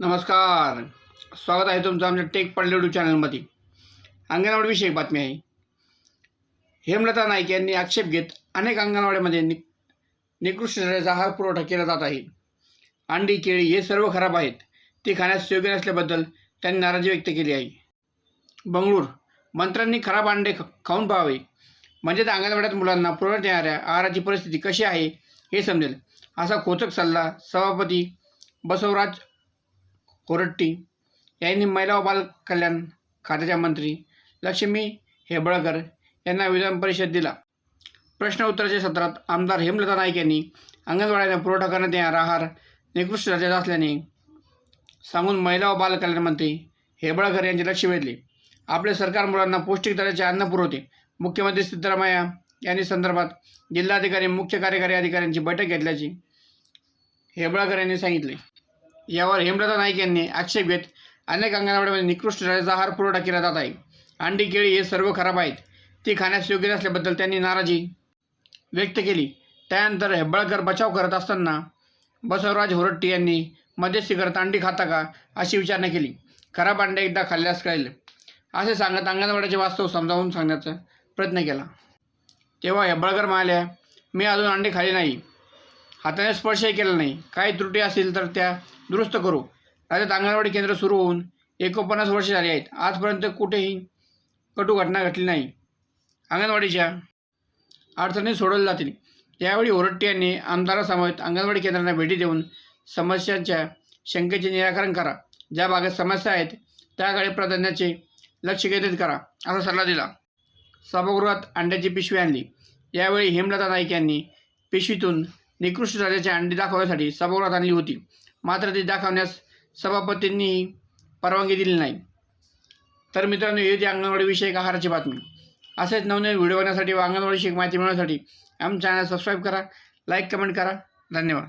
नमस्कार. स्वागत आहे तुमचं आमच्या टेक पडलेडू चॅनलमध्ये अंगणवाडीविषयी बातमी आहे. हेमलता नाईक यांनी आक्षेप घेत अनेक अंगणवाड्यामध्ये नि निकृष्ट दर्जाचा आहार पुरवठा केला जात आहे. अंडी केळी हे सर्व खराब आहेत. ते खाण्यास योग्य नसल्याबद्दल त्यांनी नाराजी व्यक्त केली आहे. बंगळूर मंत्र्यांनी खराब अंडे ख खाऊन पाहावे. म्हणजेच अंगणवाड्यात मुलांना पुरवण्यात येणाऱ्या आहाराची परिस्थिती कशी आहे हे समजेल असा खोचक सल्ला सभापती बसवराज कोरट्टी यांनी महिला व बाल कल्याण खात्याच्या मंत्री लक्ष्मी हेबळकर यांना विधान परिषद दिला. प्रश्न उत्तराच्या सत्रात आमदार हेमलता नाईक यांनी अंगणवाड्यांना पुरवठा करण्यात येणारा आहार निकृष्ट दर्जाचा असल्याने सांगून महिला व बाल कल्याण मंत्री हेबळकर यांचे लक्ष वेधले. आपले सरकार मुलांना पौष्टिक दर्जाचे अन्न पुरवते. मुख्यमंत्री सिद्धरामय्या यांनी संदर्भात जिल्हाधिकारी मुख्य कार्यकारी अधिकाऱ्यांची बैठक घेतल्याचे हेबळकर यांनी सांगितले. यावर हेमलता नाईक यांनी आक्षेप घेत अनेक अंगणवाड्यामध्ये निकृष्ट दर्जाचा आहार पुरवठा केला जात आहे. अंडी केळी हे सर्व खराब आहेत. ती खाण्यास योग्य नसल्याबद्दल त्यांनी नाराजी व्यक्त केली. त्यानंतर हेब्बाळकर बचाव करत असताना बसवराज होरट्टी यांनी मध्यस्थी करत अंडी खाता का अशी विचारणा केली. खराब अंडे एकदा खाल्ल्यास कळेल. असे सांगत अंगणवाड्याचे वास्तव समजावून सांगण्याचा प्रयत्न केला. तेव्हा हेब्बाळकर म्हणाल्या मी अजून अंडे खाल्ले नाही. हाताने स्पर्शही केला नाही. काही त्रुटी असतील तर त्या दुरुस्त करू. राज्यात अंगणवाडी केंद्र सुरू होऊन एकोणपन्नास वर्षे झाली आहेत. आजपर्यंत कुठेही कटू घटना घडली नाही. अंगणवाडीच्या अडचणी सोडवल्या जातील. यावेळी ओरट्टे यांनी आमदारासमवेत अंगणवाडी केंद्रांना भेटी देऊन समस्यांच्या शंकेचे निराकरण करा. ज्या भागात समस्या आहेत त्याकडे प्राधान्याचे लक्ष केंद्रित करा असा सल्ला दिला. सभागृहात अंड्याची पिशवी आणली. यावेळी हेमलता नाईक यांनी पिशवीतून निकृष्ट दर्जाची अंडी दाखवण्यासाठी सभागृहात आणली होती. मात्र ते दाखवण्यास सभापतींनी परवानगी दिली नाही. तर मित्रांनो हे होती अंगणवाडीविषयक आहाराची बातमी. असेच नवनवीन व्हिडिओ बघण्यासाठी व अंगणवाडीविषयक माहिती मिळवण्यासाठी आमच्या चॅनल सबस्क्राईब करा लाईक कमेंट करा. धन्यवाद.